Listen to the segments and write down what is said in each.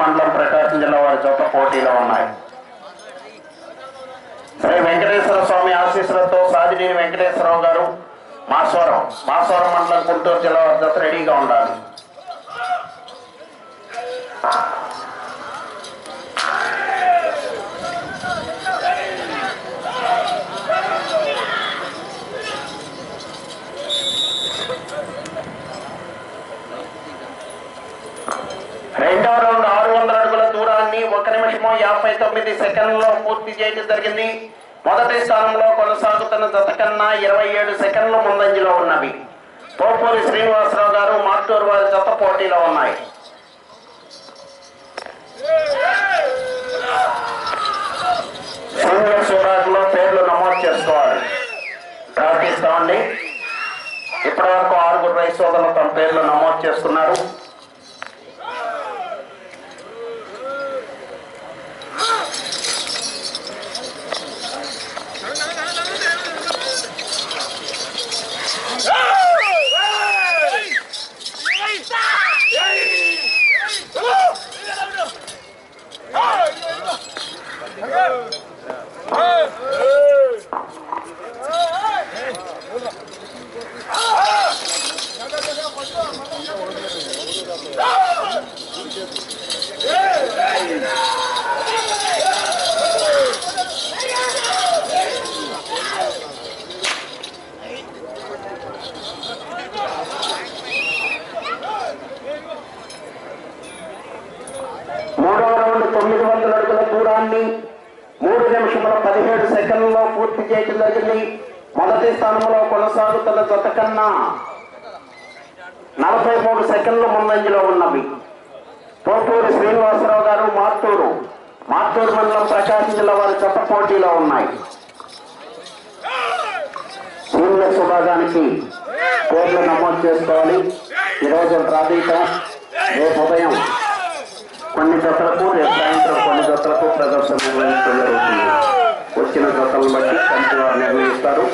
మండలం ప్రకాశం జిల్లా వారి జత పోటీలో ఉన్నాయి. శ్రీ వెంకటేశ్వర స్వామి ఆశీస్సులతో సాదినేని వెంకటేశ్వరరావు గారు మాస్వరం మాస్వరం మండలం గుంటూరు జిల్లా వారి జత రెడీగా ఉండాలి రెండవ రౌండ్ ఆరు వందల అడుగుల దూరాన్ని ఒక నిమిషము యాభై తొమ్మిది సెకండ్లలో పూర్తి చేయడం జరిగింది. మొదటి స్థానంలో కొనసాగుతున్న జత కన్నా ఇరవై ఏడు సెకండ్లు ముందంజలో ఉన్నవి. తోపూరి శ్రీనివాసరావు గారు మార్టూరు వారి జత పోటీలో ఉన్నాయి. సీనియర్ సూరాజ్లో పేర్లు నమోదు చేసుకోవాలి. ప్రార్థిస్తామండి. ఇప్పటి వరకు ఆరుగురు రైతు సోదరులు తమ పేర్లు నమోదు చేసుకున్నారు. Oh! స్థానంలో కొనసాగుతున్న జత కన్నా నలభై మూడు సెకండ్ల ముందంజలో ఉన్నవి. తోటూరి శ్రీనివాసరావు గారు మార్టూరు మార్టూరు మండలం ప్రకాశం జిల్లా వారి జత పోటీలో ఉన్నాయి. సీనియర్ విభాగానికి పేర్లు నమోదు చేసుకోవాలి. ఈరోజు ప్రాధీతం రేపు ఉదయం కొన్ని జతలకు రేపు సాయంత్రం కొన్ని జతలకు ప్రదర్శన నిర్వహించడం జరుగుతుంది. వచ్చిన జతలను బట్టి కంటి వారు నిర్ణయిస్తారు.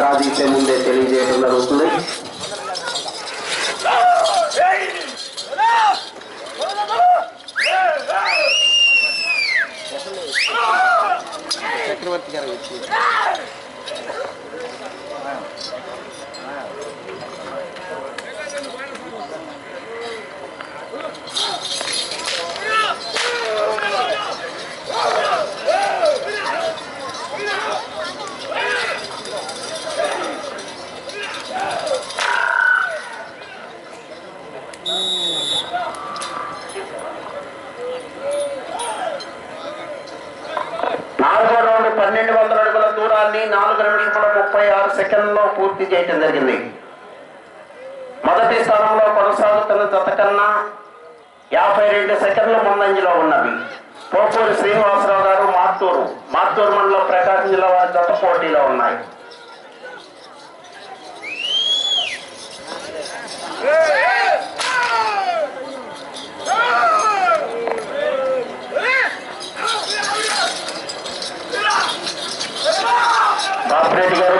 ప్రాధించే ముందే తెలియజేయడం జరుగుతుంది. చక్రవర్తి గారు వచ్చి నాలుగో రౌండ్ పన్నెండు వందల అడుగుల దూరాన్ని నాలుగు నిమిషముల ముప్పై ఆరు సెకండ్లో పూర్తి జరిగింది. మొదటి స్థానంలో కొనసాగుతున్న జత కన్నా యాభై రెండు సెకండ్ల ముందంజలో ఉన్నవి పోపూరి శ్రీనివాసరావు గారు మార్తూరు మార్తూరు మండలం ప్రకాశం జిల్లా వారి జత పోటీలో ఉన్నాయి. బాపిరెడ్డి గారు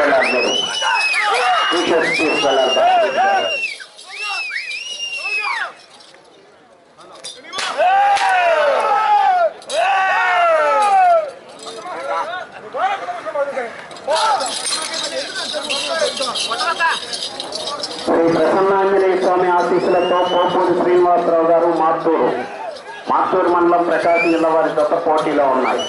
షర్ట్స్ తీసుకెళ్ళాలి మీరు టీ షర్ట్స్ శ్రీ ప్రసన్నాంజనేయ స్వామి ఆశీస్సులతో పోపూరి శ్రీనివాసరావు గారు మాత్తూరు. మాత్తూరు మండలం ప్రకాశం జిల్లా వారి జత పోటీలో ఉన్నాయి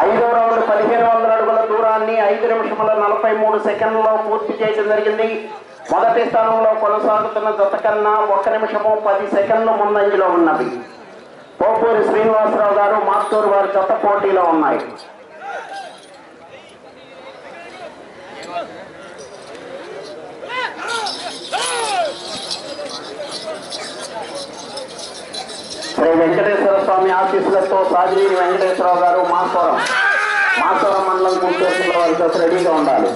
ఐదో రౌండ్ పదిహేను వందల అడుగుల దూరాన్ని ఐదు నిమిషముల నలభై మూడు సెకండ్లలో పూర్తి చేయడం జరిగింది. మొదటి స్థానంలో కొనసాగుతున్న జత కన్నా ఒక్క నిమిషము పది సెకండ్లు ముందంజలో ఉన్నవి. పోపూరి శ్రీనివాసరావు గారు మాస్తూరు వారి జత పోటీలో ఉన్నాయి. శ్రీ వెంకటేశ్వర స్వామి ఆశీస్సులతో సాజినేని వెంకటేశ్వరరావు గారు మాస్వరం మాస్వరం మండలం గుంటూరు వారి జత రెడీగా ఉండాలి.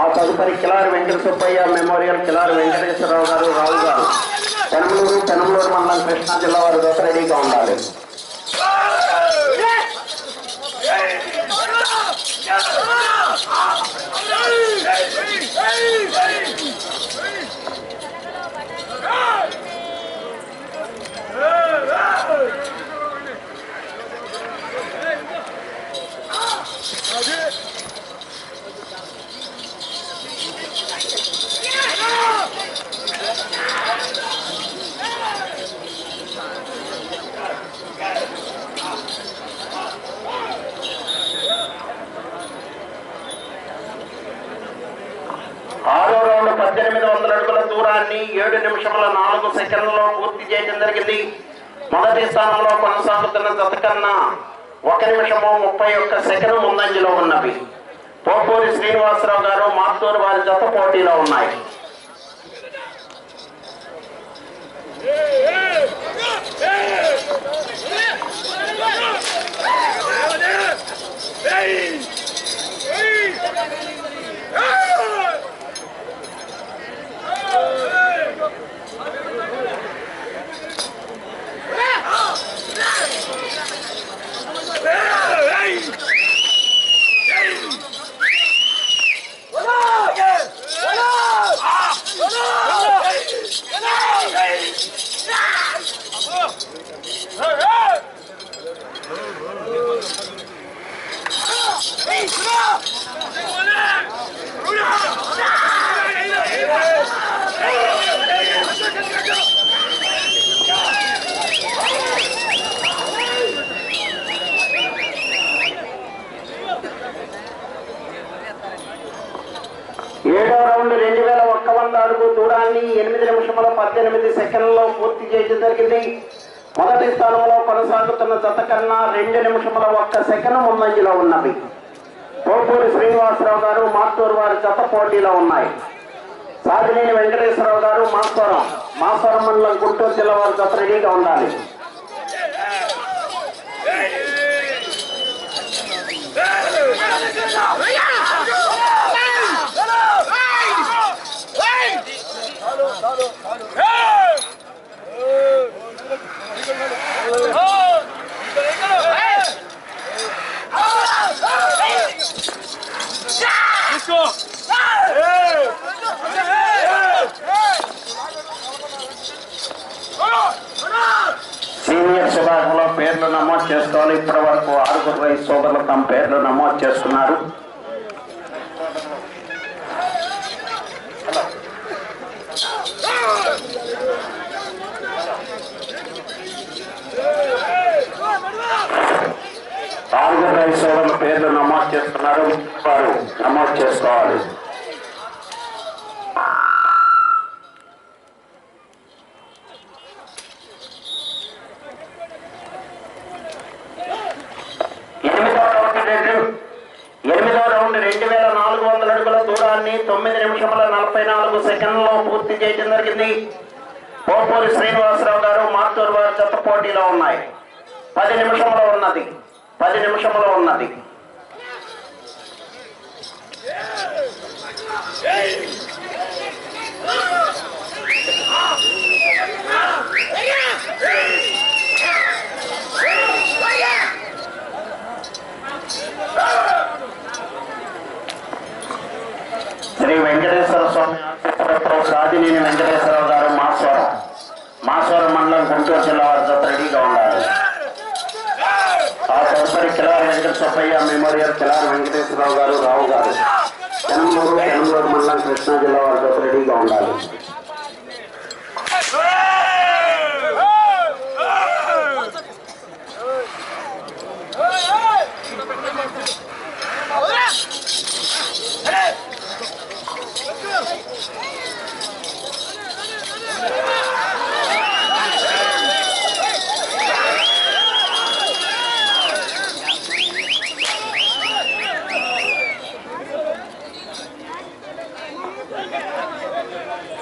ఆ తదుపరి కిలారి వెంకట సుబ్బయ్య మెమోరియల్ కిలారి వెంకటేశ్వరరావు గారు రావు గారు. పెనమలూరు పెనమలూరు మండలం కృష్ణా జిల్లా వారి జత రెడీగా ఉండాలి. ఆరో రౌండ్ పద్దెనిమిది వందల అడుగుల దూరాన్ని ఏడు నిమిషముల నాలుగు సెకండ్లలో పూర్తి చేయడం జరిగింది మొదటి స్థానంలో కొనసాగుతున్న జత కన్నా ఒక నిమిషము ముప్పై ఒక్క సెకండ్ ముందంజలో ఉన్నవి పోపూరి శ్రీనివాసరావు గారు మాత్తూరు వారి జత పోటీలో ఉన్నాయి Hey రౌండ్ రెండు వేల ఒక్క వంద అడుగు దూరాన్ని ఎనిమిది నిమిషముల పద్దెనిమిది సెకండ్లలో పూర్తి చేయడం జరిగింది. మొదటి స్థానంలో కొనసాగుతున్న జత కన్నా రెండు నిమిషముల ఒక్క సెకండ్ ముందంజలో ఉన్నవి. పోపూరి శ్రీనివాసరావు గారు మాత్తూరు వారి జత పోటీలో ఉన్నాయి. సాగినేని వెంకటేశ్వరరావు గారు మాస్వరం మాస్వరం మండలం గుంటూరు జిల్లా వారి జత రెడీగా ఉండాలి. సోదరుల పేర్లు నమోదు చేస్తున్నారు. వారు నమోదు చేసుకోవాలి. తొమ్మిది నిమిషముల నలభై నాలుగు పూర్తి జరిగింది. పోపూరి శ్రీనివాసరావు గారు మాతూరు వారు చెత్త పోటీలో ఉన్నాయి. పది నిమిషంలో ఉన్నది. పది నిమిషంలో ఉన్నది శ్రీ వెంకటేశ్వర స్వామి ఆశీస్సులతో సాదినేని వెంకటేశ్వరరావు గారు మాస్వరం మాస్వరం మండలం గుంటూరు జిల్లా వారి జత రెడీగా ఉండాలి ఆ తదుపరి కిలారి వెంకట సుబ్బయ్య మెమోరియల్ కిలారి వెంకటేశ్వరరావు గారు రావు గారు ఎనమూరు ఎనమూరు మండలం కృష్ణా జిల్లా వారి జత రెడీగా ఉండాలి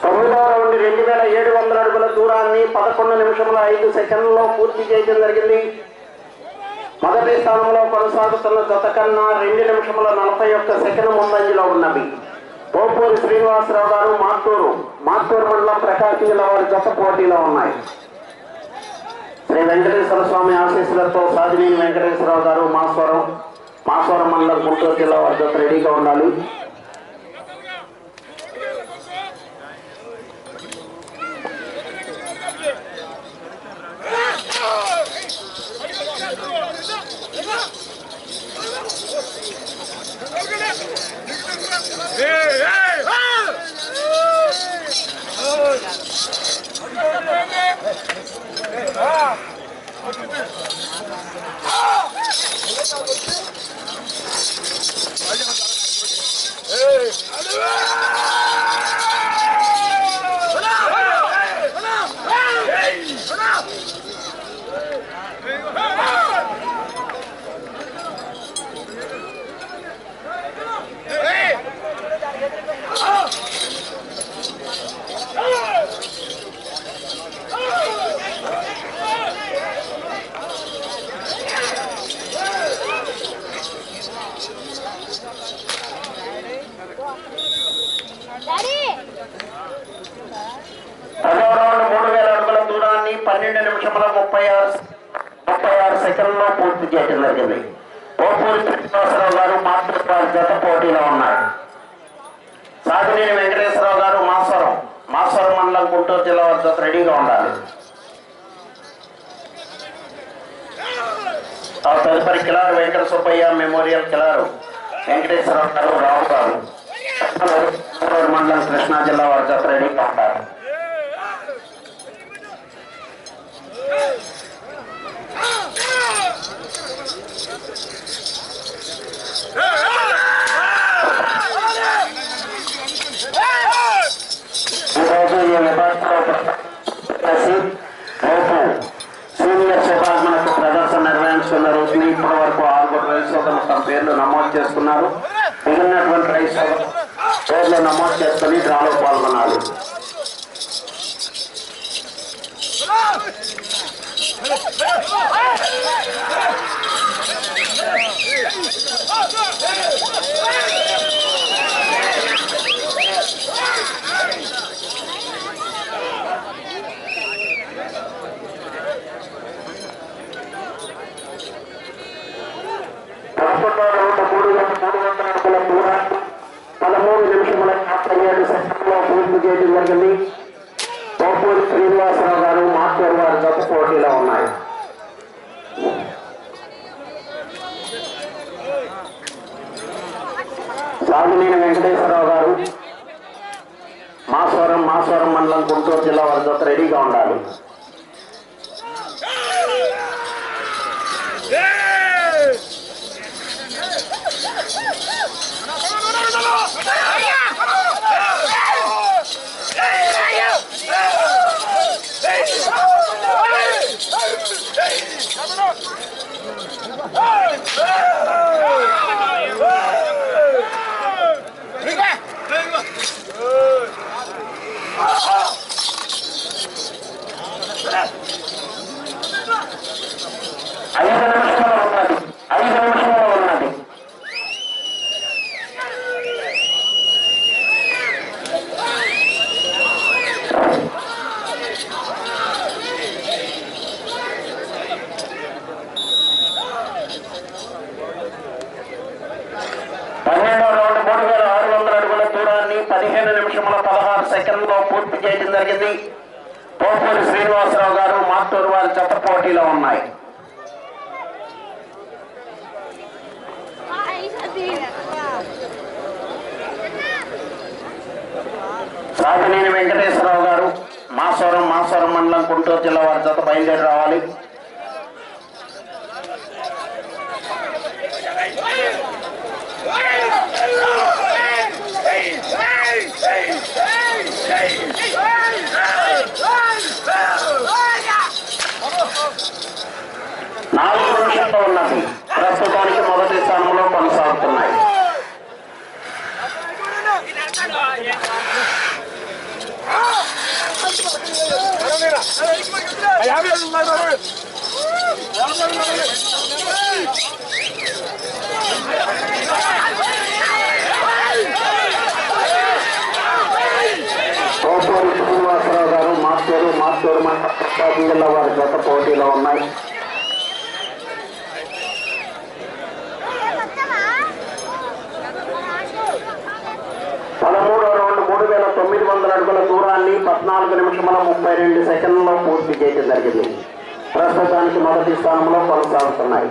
తొమ్మిదవ రౌండ్ రెండు వేల ఏడు వందల అడుగుల దూరాన్ని పదకొండు నిమిషముల ఐదు సెకండ్లలో పూర్తి చేయడం జరిగింది. మొదటి స్థానంలో కొనసాగుతున్న జత కన్నా రెండు నిమిషముల నలభై ఒక్క సెకండ్ ముందంజలో ఉన్నవి. పోపూరి శ్రీనివాసరావు గారు మాటూరు మాత్తూరు మండలం ప్రకాశం జిల్లా వారి జత పోటీలో ఉన్నాయి. శ్రీ వెంకటేశ్వర స్వామి ఆశీస్సులతో సాధినేని వెంకటేశ్వరరావు గారు మాస్వరం మాస్వరం మండలం గుంటూరు జిల్లా వారి జత రెడీగా ఉండాలి. Ah! రెడీగా ఉండాలి. ఆ తదుపరి కిలారు వెంకట సుబ్బయ్య మెమోరియల్ కిలారు వెంకటేశ్వరరావు గారు రావు గారు. మండలం కృష్ణా జిల్లా వారి జత రెడీగా ఉంటారు. Hey! తమ పేర్లు నమోదు చేసుకున్నారు. మిగిలినటువంటి రైతు పేర్లు నమోదు చేసుకుని డ్రాలో పాల్గొనాలి పదకొండవ రౌండ్ మూడు వేల మూడు వందల అడుగుల దూరాన్ని పదమూడు నిమిషముల యాభై ఏడు సెకండ్లో పూర్తి చేయడం జరిగింది. పోపూరి శ్రీనివాసరావు గారు మాస్టర్ గారు జత పోటీలో ఉన్నాయి. సాగునేని వెంకటేశ్వరరావు గారు మాస్వరం మాస్వరం మండలం గుంటూరు జిల్లా వారి రెడీగా ఉండాలి. Oh! సాగినేని వెంకటేశ్వరరావు గారు మాసవరం మాసవరం మండలం గుంటూరు జిల్లా వారి చేత బయలుదేరి రావాలి. నాలుగు నిమిషంలో ఉన్నది ప్రస్తుతానికి మొదటి స్థానంలో కొనసాగుతున్నాయి పోపూరి శ్రీనివాసరావు గారు మాస్టూరు మాస్టూరు మండలం ప్రకాశం జిల్లా వారి జత పోటీలో ఉన్నాయి పదమూడు రౌండ్ మూడు వేల తొమ్మిది వందల అడుగుల దూరాన్ని పద్నాలుగు నిమిషముల ముప్పై రెండు సెకండ్లలో పూర్తి చేయడం జరిగింది. ప్రస్తుతానికి మొదటి స్థానంలో కొనసాగుతున్నాయి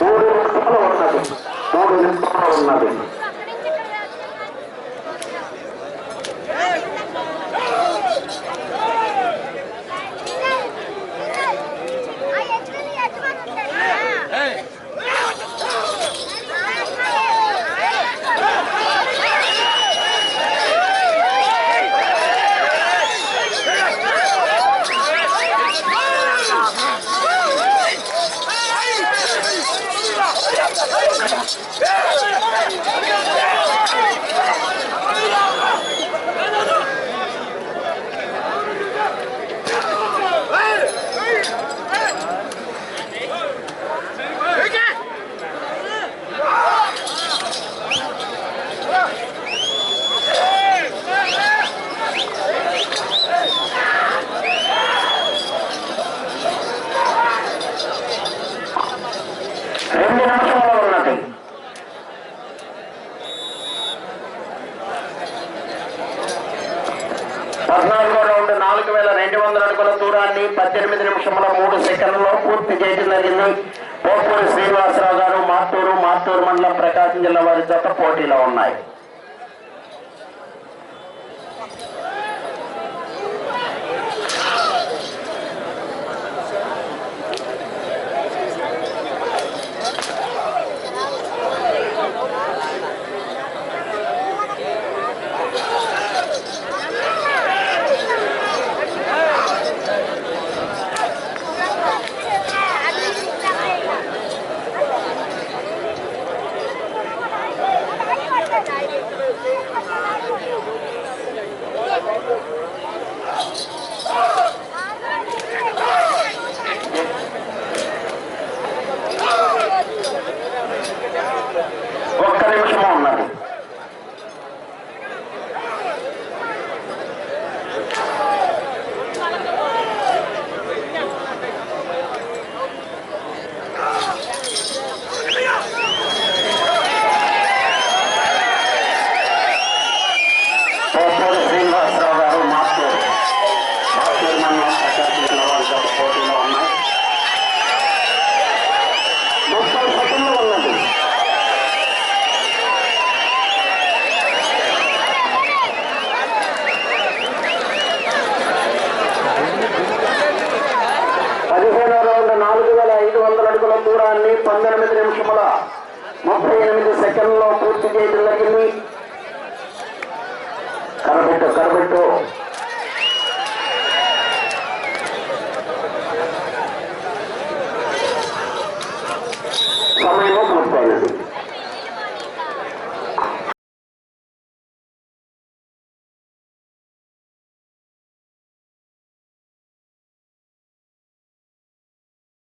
మూడు నిమిషములు ఉన్నది మూడు నిమిషములు ఉన్నది రెండు నిమిషంలో ఉన్నది పద్నాలుగో రౌండ్ నాలుగు వేల రెండు వందల అడుగుల దూరాన్ని పద్దెనిమిది నిమిషముల మూడు సెకండ్లలో పూర్తి చేయడం జరిగింది. పోపూరి శ్రీనివాసరావు గారు మార్టూరు మార్టూరు మండలం ప్రకాశం జిల్లా వారి జత పోటీలో ఉన్నాయి. అడుగుల పంతొమ్మిది నిమిషముల ముప్పై ఎనిమిది సెకండ్లో పూర్తి చేయడం జరిగింది. కరబెట్టు కరబెట్టు